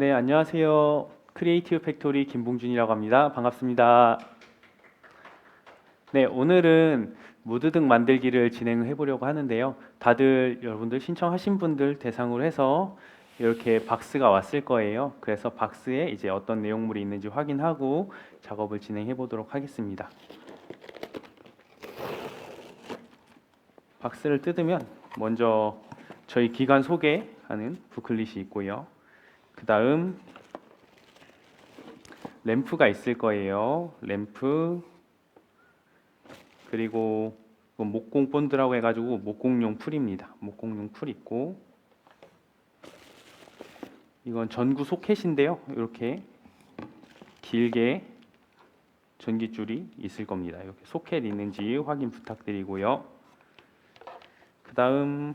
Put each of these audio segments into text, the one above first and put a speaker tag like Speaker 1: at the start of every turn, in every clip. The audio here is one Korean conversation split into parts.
Speaker 1: 네, 안녕하세요. 크리에이티브 팩토리 김봉준이라고 합니다. 반갑습니다. 네, 오늘은 무드 등 만들기를 진행을 해보려고 하는데요. 다들 여러분들 신청하신 분들 대상으로 해서 이렇게 박스가 왔을 거예요. 그래서 박스에 이제 어떤 내용물이 있는지 확인하고 작업을 진행해 보도록 하겠습니다. 박스를 뜯으면 먼저 저희 기관 소개하는 부클릿이 있고요. 그 다음 램프가 있을 거예요. 램프 그리고 이건 목공 본드라고 해가지고 목공용 풀입니다. 목공용 풀 있고 이건 전구 소켓인데요. 이렇게 길게 전기줄이 있을 겁니다. 이렇게 소켓 있는지 확인 부탁드리고요. 그 다음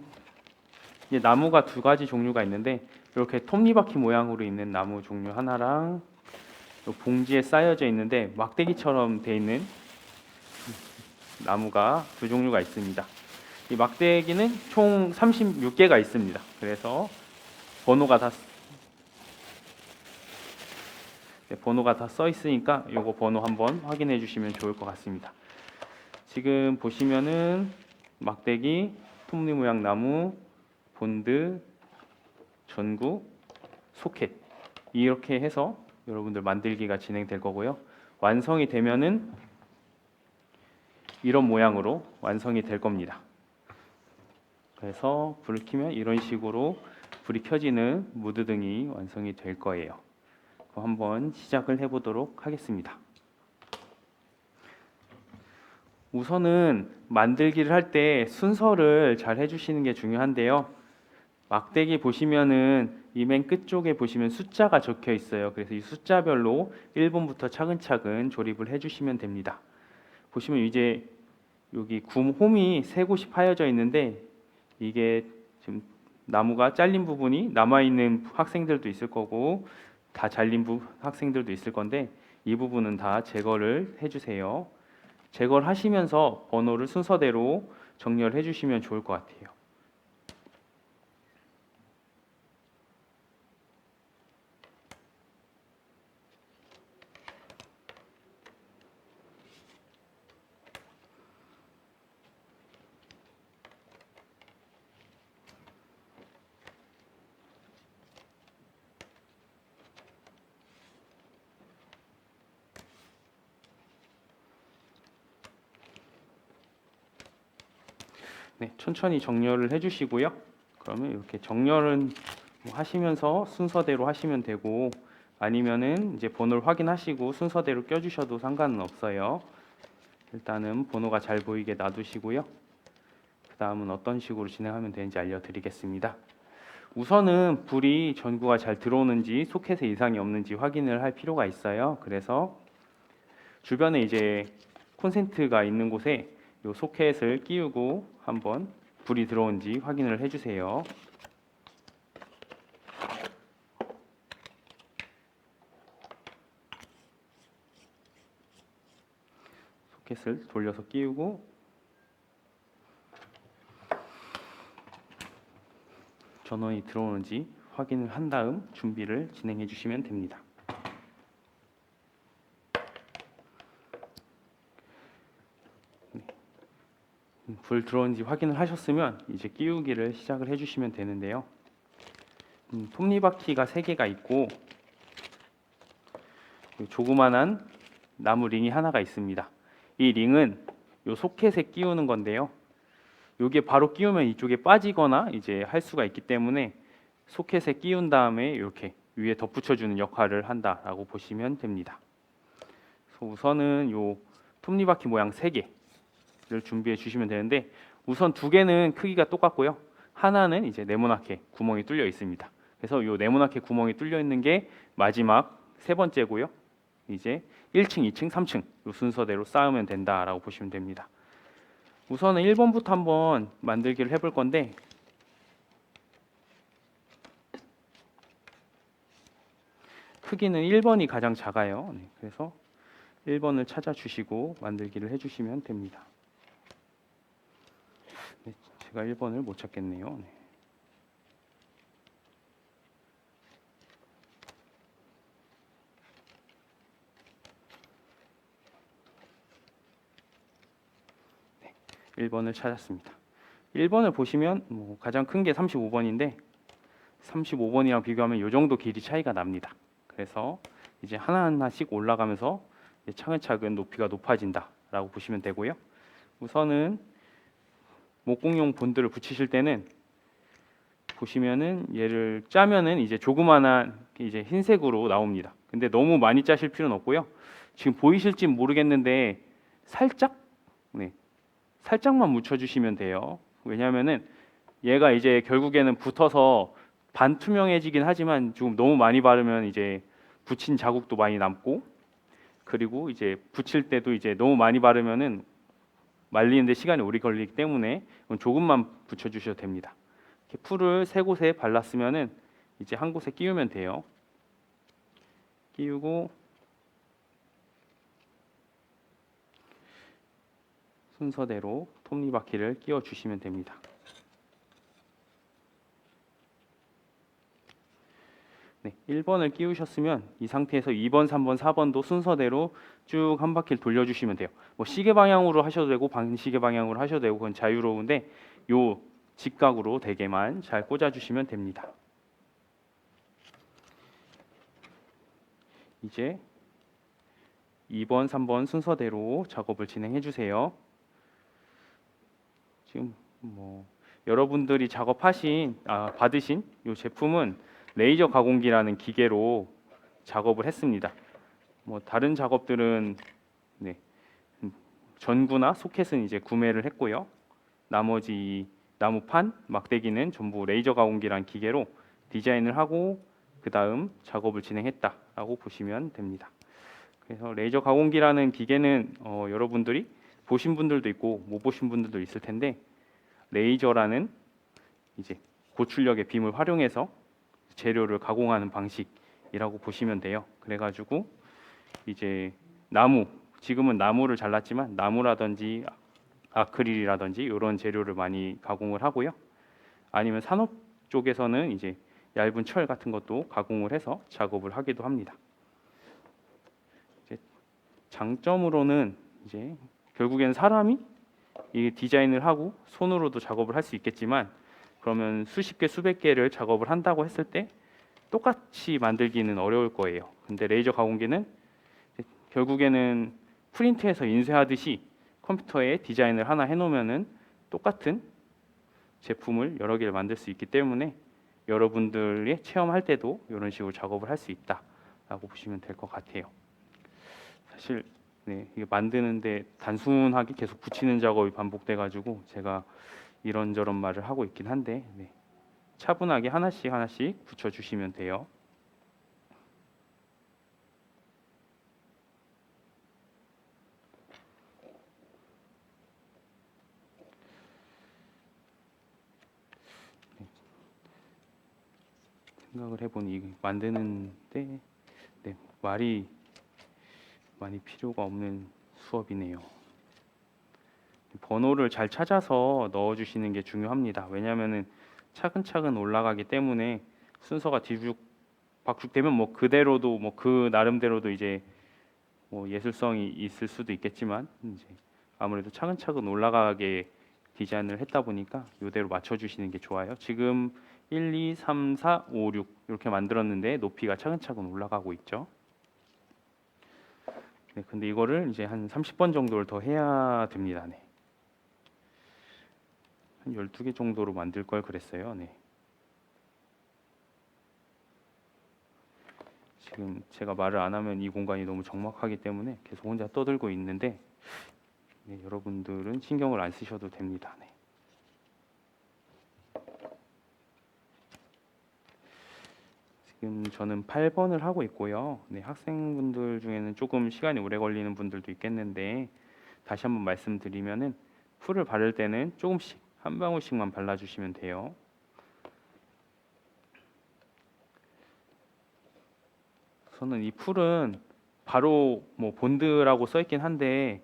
Speaker 1: 나무가 두 가지 종류가 있는데 이렇게 톱니바퀴 모양으로 있는 나무 종류 하나랑 요 봉지에 쌓여져 있는데 막대기처럼 돼 있는 나무가 두 종류가 있습니다. 이 막대기는 총 36개가 있습니다. 그래서 번호가 다 네, 번호가 다 써 있으니까 요거 번호 한번 확인해 주시면 좋을 것 같습니다. 지금 보시면은 막대기, 톱니 모양 나무, 본드, 전구, 소켓 이렇게 해서 여러분들 만들기가 진행될 거고요. 완성이 되면은 이런 모양으로 완성이 될 겁니다. 그래서 불을 켜면 이런 식으로 불이 켜지는 무드 등이 완성이 될 거예요. 그럼 한번 시작을 해보도록 하겠습니다. 우선은 만들기를 할 때 순서를 잘 해주시는 게 중요한데요. 막대기 보시면은 이 맨 끝쪽에 보시면 숫자가 적혀 있어요. 그래서 이 숫자별로 1번부터 차근차근 조립을 해주시면 됩니다. 보시면 이제 여기 굼 홈이 세 곳이 파여져 있는데 이게 지금 나무가 잘린 부분이 남아 있는 학생들도 있을 거고 다 잘린 부, 학생들도 있을 건데 이 부분은 다 제거를 해주세요. 제거를 하시면서 번호를 순서대로 정렬해 주시면 좋을 것 같아요. 네, 천천히 정렬을 해주시고요. 그러면 이렇게 정렬은 뭐 하시면서 순서대로 하시면 되고 아니면은 이제 번호를 확인하시고 순서대로 껴주셔도 상관은 없어요. 일단은 번호가 잘 보이게 놔두시고요. 그 다음은 어떤 식으로 진행하면 되는지 알려드리겠습니다. 우선은 불이 전구가 잘 들어오는지 소켓에 이상이 없는지 확인을 할 필요가 있어요. 그래서 주변에 이제 콘센트가 있는 곳에 이 소켓을 끼우고 한번 불이 들어온지 확인을 해주세요. 소켓을 돌려서 끼우고 전원이 들어오는지 확인을 한 다음 준비를 진행해 주시면 됩니다. 음, 불 들어온지 확인을 하셨으면 이제 끼우기를 시작을 해주시면 되는데요. 음, 톱니바퀴가 세 개가 있고 요 조그만한 나무 링이 하나가 있습니다. 이 링은 요 소켓에 끼우는 건데요. 요게 바로 끼우면 이쪽에 빠지거나 이제 할 수가 있기 때문에 소켓에 끼운 다음에 이렇게 위에 덧붙여주는 역할을 한다라고 보시면 됩니다. 우선은 요 톱니바퀴 모양 세 개. 를 준비해 주시면 되는데 우선 두 개는 크기가 똑같고요. 하나는 이제 네모나게 구멍이 뚫려 있습니다. 그래서 이 네모나게 구멍이 뚫려 있는 게 마지막 세 번째고요. 이제 1층, 2층, 3층 이 순서대로 쌓으면 된다라고 보시면 됩니다. 우선은 1번부터 한번 만들기를 해볼 건데 크기는 1번이 가장 작아요. 네, 그래서 1번을 찾아주시고 만들기를 해주시면 됩니다. 제가 1번을 못 찾겠네요. 네. 네. 1번을 찾았습니다. 1번을 보시면 뭐 가장 큰 게 35번인데 35번이랑 비교하면 이 정도 길이 차이가 납니다. 그래서 이제 하나하나씩 올라가면서 차근차근 높이가 높아진다라고 보시면 되고요. 우선은 목공용 본드를 붙이실 때는 보시면은 얘를 짜면은 이제 조그만한 이제 흰색으로 나옵니다. 근데 너무 많이 짜실 필요는 없고요. 지금 보이실지 모르겠는데 살짝 네. 살짝만 묻혀 주시면 돼요. 왜냐하면은 얘가 이제 결국에는 붙어서 반투명해지긴 하지만 지금 너무 많이 바르면 이제 붙인 자국도 많이 남고 그리고 이제 붙일 때도 이제 너무 많이 바르면은 말리는데 시간이 오래 걸리기 때문에 조금만 붙여 주셔도 됩니다. 이렇게 풀을 세 곳에 발랐으면은 이제 한 곳에 끼우면 돼요. 끼우고 순서대로 톱니바퀴를 끼워 주시면 됩니다. 네, 1번을 끼우셨으면 이 상태에서 2번, 3번, 4번도 순서대로 쭉 한 바퀴를 돌려주시면 돼요. 뭐 시계 방향으로 하셔도 되고 반시계 방향으로 하셔도 되고 그건 자유로운데 요 직각으로 대게만 잘 꽂아주시면 됩니다. 이제 2번, 3번 순서대로 작업을 진행해 주세요. 지금 뭐 여러분들이 작업하신 아, 받으신 이 제품은 레이저 가공기라는 기계로 작업을 했습니다. 뭐 다른 작업들은 네, 음, 전구나 소켓은 이제 구매를 했고요. 나머지 나무판, 막대기는 전부 레이저 가공기란 기계로 디자인을 하고 그 다음 작업을 진행했다라고 보시면 됩니다. 그래서 레이저 가공기라는 기계는 어, 여러분들이 보신 분들도 있고 못 보신 분들도 있을 텐데 레이저라는 이제 고출력의 빔을 활용해서 재료를 가공하는 방식이라고 보시면 돼요. 그래가지고 이제 나무 지금은 나무를 잘랐지만 나무라든지 아크릴이라든지 이런 재료를 많이 가공을 하고요. 아니면 산업 쪽에서는 이제 얇은 철 같은 것도 가공을 해서 작업을 하기도 합니다. 장점으로는 이제 결국엔 사람이 이 디자인을 하고 손으로도 작업을 할 수 있겠지만 그러면 수십 개 수백 개를 작업을 한다고 했을 때 똑같이 만들기는 어려울 거예요. 근데 레이저 가공기는 결국에는 프린트해서 인쇄하듯이 컴퓨터에 디자인을 하나 해놓으면은 똑같은 제품을 여러 개를 만들 수 있기 때문에 여러분들이 체험할 때도 이런 식으로 작업을 할 수 있다라고 보시면 될 것 같아요. 사실 네, 이게 만드는데 단순하게 계속 붙이는 작업이 반복돼 가지고 제가 이런저런 말을 하고 있긴 한데 네, 차분하게 하나씩 하나씩 붙여 주시면 돼요. 네. 생각을 해보니 만드는데 네, 말이 많이 필요가 없는 수업이네요. 번호를 잘 찾아서 넣어주시는 게 중요합니다. 왜냐하면은 차근차근 올라가기 때문에 순서가 뒤죽 박죽되면 뭐 그대로도 뭐 그 나름대로도 이제 뭐 예술성이 있을 수도 있겠지만 이제 아무래도 차근차근 올라가게 디자인을 했다 보니까 이대로 맞춰주시는 게 좋아요. 지금 1, 2, 3, 4, 5, 6 이렇게 만들었는데 높이가 차근차근 올라가고 있죠. 네, 근데 이거를 이제 한 30번 정도를 더 해야 됩니다. 네. 한 12개 정도로 만들 걸 그랬어요. 네. 지금 제가 말을 안 하면 이 공간이 너무 적막하기 때문에 계속 혼자 떠들고 있는데 네, 여러분들은 신경을 안 쓰셔도 됩니다. 네. 지금 저는 8번을 하고 있고요. 네, 학생분들 중에는 조금 시간이 오래 걸리는 분들도 있겠는데 다시 한번 말씀드리면은 풀을 바를 때는 조금씩 한 방울씩만 발라주시면 돼요. 저는 이 풀은 바로 뭐 본드라고 써 있긴 한데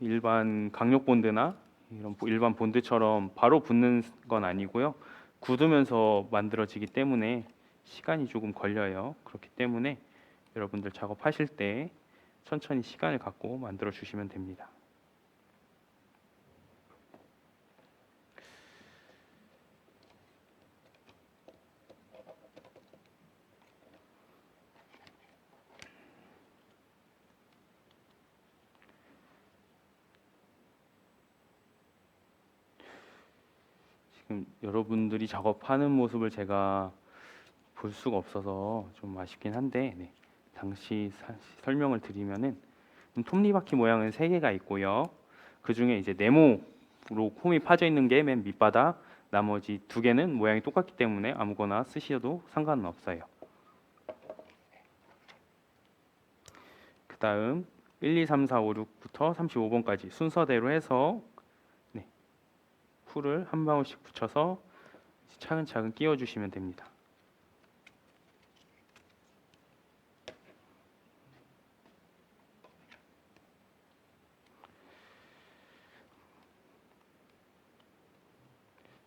Speaker 1: 일반 강력 본드나 이런 일반 본드처럼 바로 붙는 건 아니고요. 굳으면서 만들어지기 때문에 시간이 조금 걸려요. 그렇기 때문에 여러분들 작업하실 때 천천히 시간을 갖고 만들어 주시면 됩니다. 지금 여러 분들이 작업하는 모습을 제가 볼 수가 없어서 좀 아쉽긴 한데 네. 당시 사- 설명을 드리면은 음, 톱니바퀴 모양은 세 개가 있고요. 그 중에 이제 네모로 홈이 파져 있는 게 맨 밑바닥, 나머지 두 개는 모양이 똑같기 때문에 아무거나 쓰셔도 상관은 없어요. 그 다음 1, 2, 3, 4, 5, 6부터 35번까지 순서대로 해서 네, 풀을 한 방울씩 붙여서 차근차근 끼워주시면 됩니다.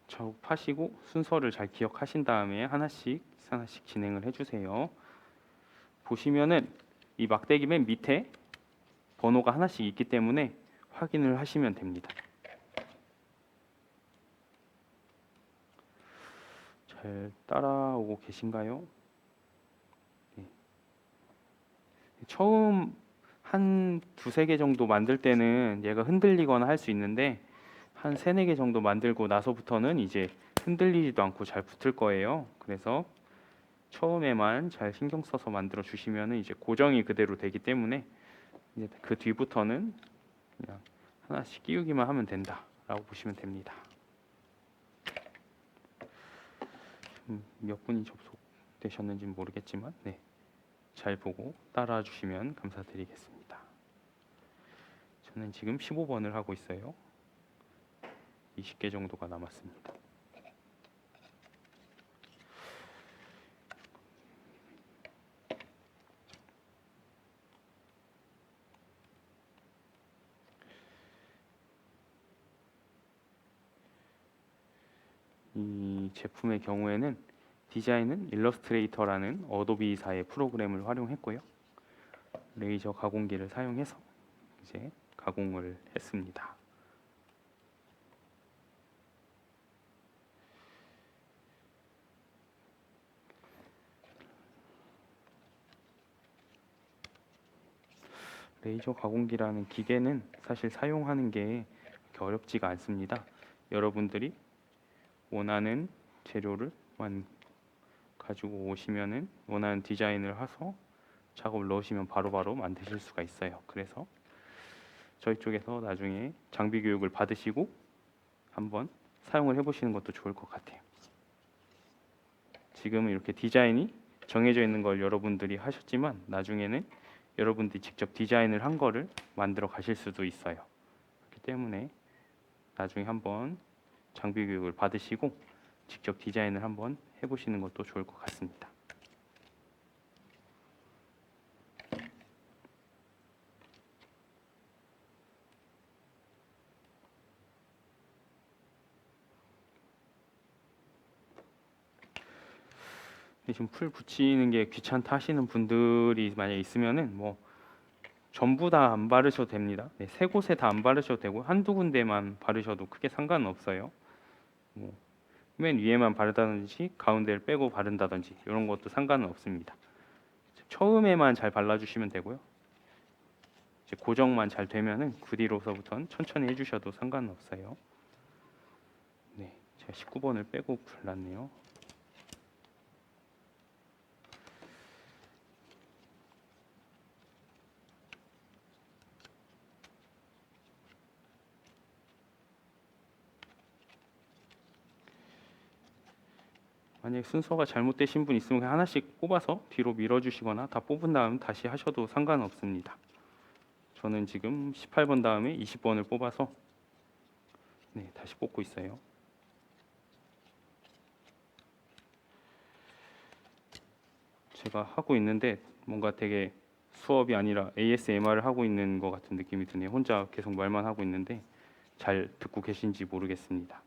Speaker 1: 좌우 파시고 순서를 잘 기억하신 다음에 하나씩 하나씩 진행을 해주세요. 보시면은 이 막대기 맨 밑에 번호가 하나씩 있기 때문에 확인을 하시면 됩니다. 잘 따라오고 계신가요? 네. 처음 한 두세 개 정도 만들 때는 얘가 흔들리거나 할 수 있는데 한 세네 개 정도 만들고 나서부터는 이제 흔들리지도 않고 잘 붙을 거예요. 그래서 처음에만 잘 신경 써서 만들어 주시면은 이제 고정이 그대로 되기 때문에 이제 그 뒤부터는 그냥 하나씩 끼우기만 하면 된다라고 보시면 됩니다. 음, 몇 분이 접속되셨는지 는 모르겠지만 네. 잘 보고 따라와 주시면 감사드리겠습니다. 저는 지금 15번을 하고 있어요. 20개 정도가 남았습니다. 이 제품의 경우에는 디자인은 일러스트레이터라는 어도비사의 프로그램을 활용했고요. 레이저 가공기를 사용해서 이제 가공을 했습니다. 레이저 가공기라는 기계는 사실 사용하는 게 어렵지가 않습니다. 여러분들이 원하는 재료를 만 가지고 오시면은 원하는 디자인을 해서 작업을 넣으시면 바로바로 만드실 수가 있어요. 그래서 저희 쪽에서 나중에 장비 교육을 받으시고 한번 사용을 해보시는 것도 좋을 것 같아요. 지금은 이렇게 디자인이 정해져 있는 걸 여러분들이 하셨지만 나중에는 여러분들이 직접 디자인을 한 거를 만들어 가실 수도 있어요. 그렇기 때문에 나중에 한번 장비 교육을 받으시고 직접 디자인을 한번 해보시는 것도 좋을 것 같습니다. 지금 풀 붙이는 게 귀찮다 하시는 분들이 만약 있으면은 뭐 전부 다 안 바르셔도 됩니다. 네, 세 곳에 다 안 바르셔도 되고 한두 군데만 바르셔도 크게 상관은 없어요. 뭐, 맨 위에만 바르다든지 가운데를 빼고 바른다든지 이런 것도 상관은 없습니다. 처음에만 잘 발라주시면 되고요. 이제 고정만 잘 되면은 그 뒤로서부터는 천천히 해주셔도 상관은 없어요. 네, 제가 19번을 빼고 골랐네요. 만약 순서가 잘못되신 분 있으면 그냥 하나씩 뽑아서 뒤로 밀어주시거나 다 뽑은 다음 다시 하셔도 상관없습니다. 저는 지금 18번 다음에 20번을 뽑아서 네, 다시 뽑고 있어요. 제가 하고 있는데 뭔가 되게 수업이 아니라 ASMR을 하고 있는 것 같은 느낌이 드네요. 혼자 계속 말만 하고 있는데 잘 듣고 계신지 모르겠습니다.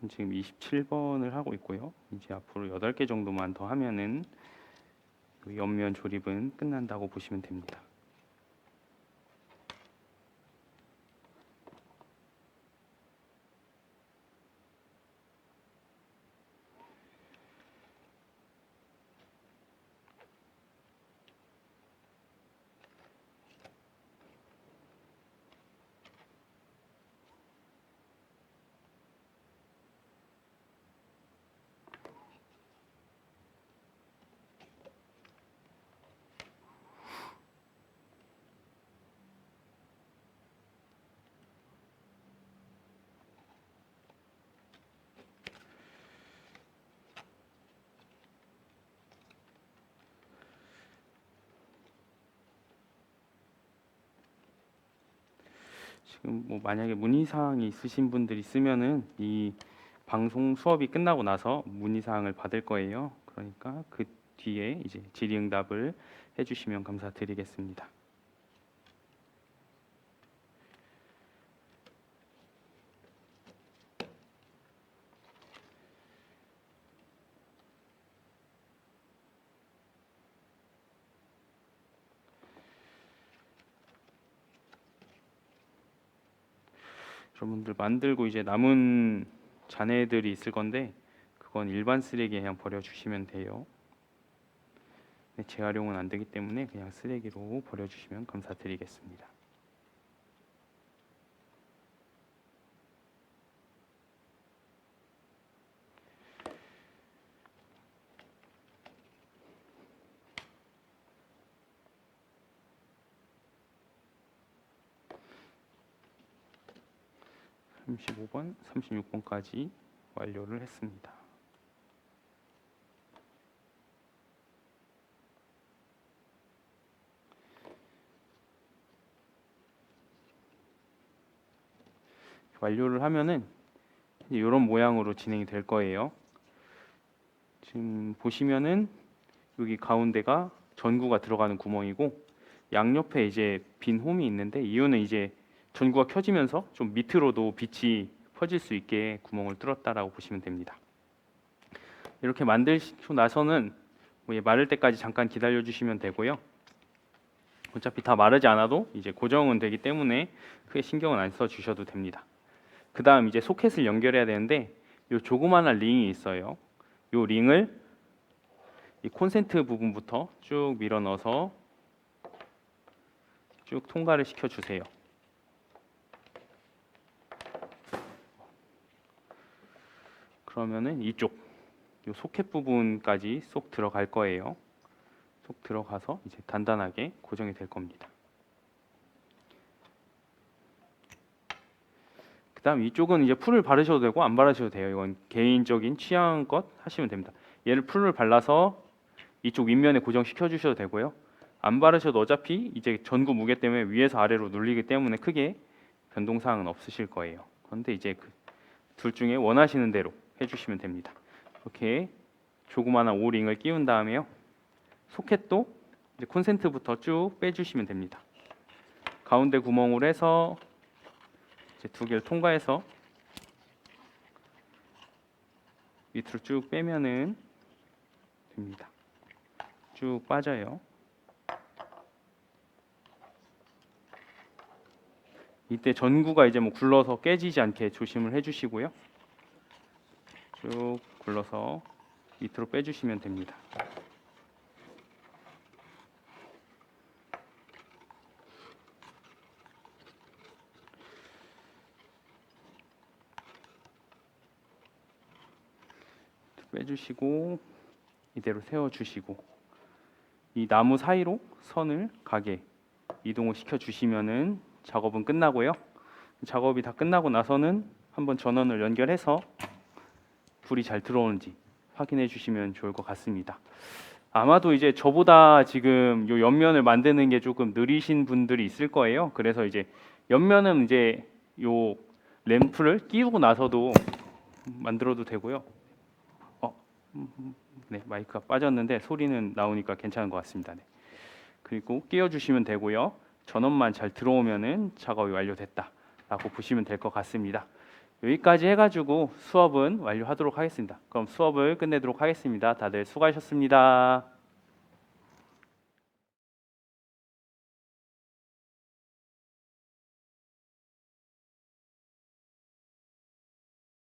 Speaker 1: 전 지금 27번을 하고 있고요. 이제 앞으로 8개 정도만 더 하면은 그 옆면 조립은 끝난다고 보시면 됩니다. 지금 뭐 만약에 문의 사항이 있으신 분들 있으면은 이 방송 수업이 끝나고 나서 문의 사항을 받을 거예요. 그러니까 그 뒤에 이제 질의응답을 해주시면 감사드리겠습니다. 여러분들 만들고 이제 남은 잔해들이 있을 건데 그건 일반 쓰레기에 그냥 버려주시면 돼요. 네, 재활용은 안 되기 때문에 그냥 쓰레기로 버려주시면 감사드리겠습니다. 삼십오 번 삼십육 번까지 완료를 했습니다. 완료를 하면은 이런 모양으로 진행이 될 거예요. 지금 보시면은 여기 가운데가 전구가 들어가는 구멍이고 양옆에 이제 빈 홈이 있는데 이유는 이제 전구가 켜지면서 좀 밑으로도 빛이 퍼질 수 있게 구멍을 뚫었다라고 보시면 됩니다. 이렇게 만들고 나서는 뭐얘 마를 때까지 잠깐 기다려 주시면 되고요. 어차피 다 마르지 않아도 이제 고정은 되기 때문에 크게 신경은 안 써 주셔도 됩니다. 그 다음 이제 소켓을 연결해야 되는데 이 조그마한 링이 있어요. 이 링을 이 콘센트 부분부터 쭉 밀어 넣어서 쭉 통과를 시켜 주세요. 그러면은 이쪽 이 소켓 부분까지 쏙 들어갈 거예요. 쏙 들어가서 이제 단단하게 고정이 될 겁니다. 그 다음 이쪽은 이제 풀을 바르셔도 되고 안 바르셔도 돼요. 이건 개인적인 취향껏 하시면 됩니다. 얘를 풀을 발라서 이쪽 윗면에 고정시켜 주셔도 되고요. 안 바르셔도 어차피 이제 전구 무게 때문에 위에서 아래로 눌리기 때문에 크게 변동 사항은 없으실 거예요. 그런데 이제 그 둘 중에 원하시는 대로 해주시면 됩니다. 이렇게 조그마한 오링을 끼운 다음에요. 소켓도 이제 콘센트부터 쭉 빼주시면 됩니다. 가운데 구멍으로 해서 이제 두 개를 통과해서 밑으로 쭉 빼면은 됩니다. 쭉 빠져요. 이때 전구가 이제 뭐 굴러서 깨지지 않게 조심을 해주시고요. 쭉 굴러서 밑으로 빼주시면 됩니다. 빼주시고 이대로 세워주시고 이 나무 사이로 선을 가게 이동을 시켜 주시면은 작업은 끝나고요. 작업이 다 끝나고 나서는 한번 전원을 연결해서 불이 잘 들어오는지 확인해 주시면 좋을 것 같습니다. 아마도 이제 저보다 지금 요 옆면을 만드는 게 조금 느리신 분들이 있을 거예요. 그래서 이제 옆면은 이제 요 램프를 끼우고 나서도 만들어도 되고요. 어, 음, 네 마이크가 빠졌는데 소리는 나오니까 괜찮은 것 같습니다. 네. 그리고 끼워 주시면 되고요. 전원만 잘 들어오면은 작업이 완료됐다라고 보시면 될 것 같습니다. 여기까지 해가지고 수업은 완료하도록 하겠습니다. 그럼 수업을 끝내도록 하겠습니다. 다들 수고하셨습니다.